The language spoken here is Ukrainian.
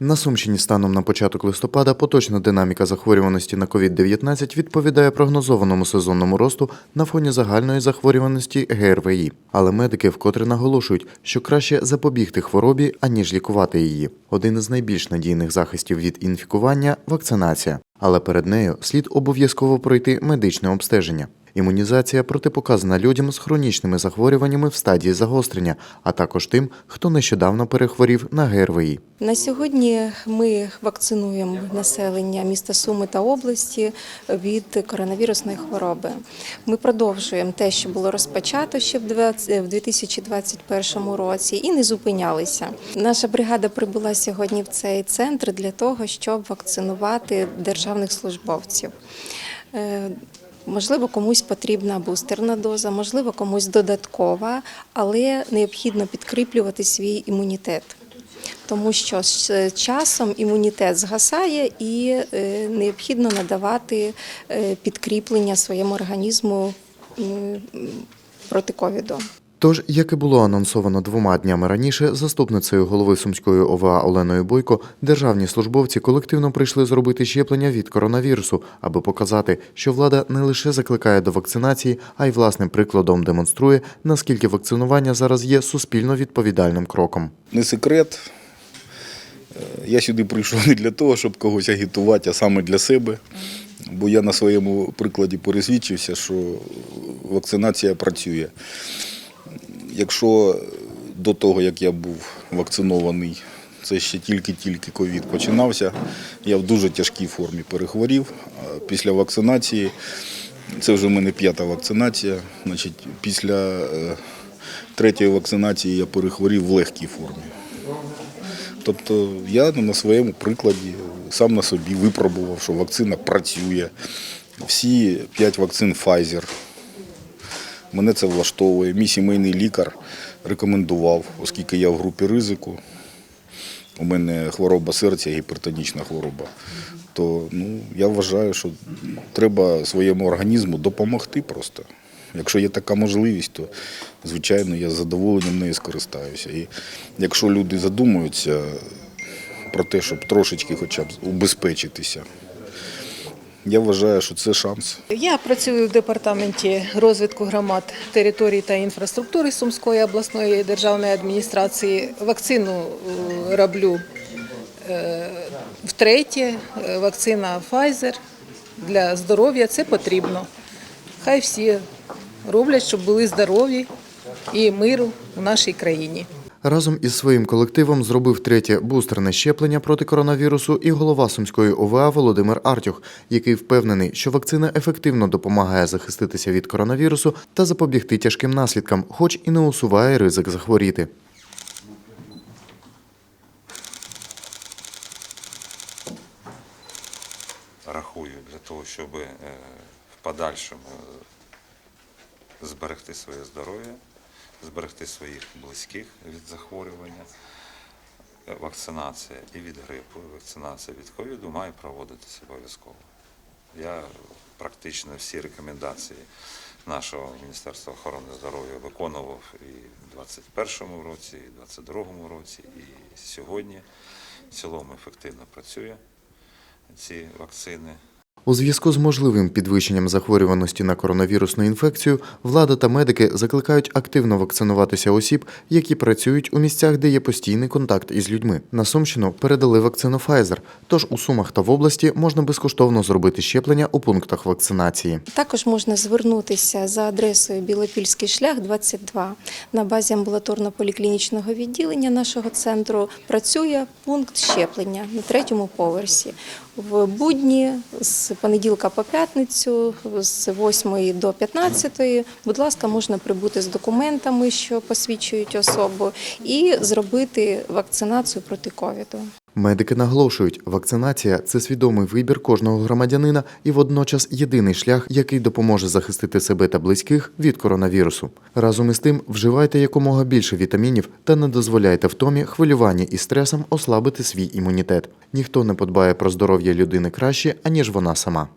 На Сумщині станом на початок листопада поточна динаміка захворюваності на COVID-19 відповідає прогнозованому сезонному росту на фоні загальної захворюваності ГРВІ. Але медики вкотре наголошують, що краще запобігти хворобі, аніж лікувати її. Один із найбільш надійних захистів від інфікування вакцинація. Але перед нею слід обов'язково пройти медичне обстеження. Імунізація протипоказана людям з хронічними захворюваннями в стадії загострення, а також тим, хто нещодавно перехворів на ГРВІ. На сьогодні ми вакцинуємо населення міста Суми та області від коронавірусної хвороби. Ми продовжуємо те, що було розпочато ще в 20 в 2021 році, і не зупинялися. Наша бригада прибула сьогодні в цей центр для того, щоб вакцинувати державних службовців. Е, Можливо, комусь потрібна бустерна доза, можливо, комусь додаткова, але необхідно підкріплювати свій імунітет. Тому що з часом імунітет згасає і е, необхідно надавати е, підкріплення своєму організму проти ковіду. Тож, як і було анонсовано двома днями раніше, заступницею голови Сумської ОВА Оленою Бойко, державні службовці колективно прийшли зробити щеплення від коронавірусу, аби показати, що влада не лише закликає до вакцинації, а й власним прикладом демонструє, наскільки вакцинування зараз є суспільно відповідальним кроком. Не секрет. Е, Я сюди прийшов не для того, щоб когось агітувати, а саме для себе. Бо я на своєму прикладі пересвідчився, що вакцинація працює. Якщо до того, як я був вакцинований, це ще тільки-тільки ковід починався, я в дуже тяжкій формі перехворів. Після вакцинації, це вже в мене п'ята вакцинація, значить, після е, третьої вакцинації я перехворів в легкій формі. Тобто я на своєму прикладі сам на собі випробував, що вакцина працює. Всі п'ять вакцин Pfizer. Мене це влаштовує. Мій сімейний лікар рекомендував, оскільки я в групі ризику. У мене хвороба серця, гіпертонічна хвороба. То ну, я вважаю, що треба своєму організму допомогти просто. Якщо є така можливість, то звичайно я з задоволенням нею скористаюся. І якщо люди задумуються про те, щоб трошечки хоча б убезпечитися, я вважаю, що це шанс. Я працюю в департаменті розвитку громад, територій та інфраструктури Сумської обласної державної адміністрації. Вакцину е, роблю е, втретє. Е, Вакцина Pfizer для здоров'я це потрібно. Хай всі роблять, щоб були здорові і миру в нашій країні. Разом із своїм колективом зробив третє бустерне щеплення проти коронавірусу і голова Сумської ОВА Володимир Артюх, який впевнений, що вакцина ефективно допомагає захиститися від коронавірусу та запобігти тяжким наслідкам, хоч і не усуває ризик захворіти. рахую для того, щоб е, в подальшому е, зберегти своє здоров'я, зберегти своїх близьких від захворювання. Е, Вакцинація і від грипу, і вакцинація від ковіду має проводитися обов'язково. Я практично всі рекомендації нашого Міністерства охорони здоров'я виконував і в 2021 році, і в 2022 році, і сьогодні. В цілому ефективно працює ці вакцини. У зв'язку з можливим підвищенням захворюваності на коронавірусну інфекцію, влада та медики закликають активно вакцинуватися осіб, які працюють у місцях, де є постійний контакт із людьми. На Сумщину передали вакцину Pfizer, тож у Сумах та в області можна безкоштовно зробити щеплення у пунктах вакцинації. Також можна звернутися за адресою Білопільський шлях 22. На базі амбулаторно-поліклінічного відділення нашого центру працює пункт щеплення на третьому поверсі. В будні з понеділка по п'ятницю з 8 до 15, будь ласка, можна прибути з документами, що посвідчують особу, і зробити вакцинацію проти ковіду. Медики наголошують, вакцинація це свідомий вибір кожного громадянина і водночас єдиний шлях, який допоможе захистити себе та близьких від коронавірусу. Разом із тим, вживайте якомога більше вітамінів та не дозволяйте втомі, хвилюванні і стресам ослабити свій імунітет. Ніхто не подбає про здоров'я людини краще, аніж вона сама.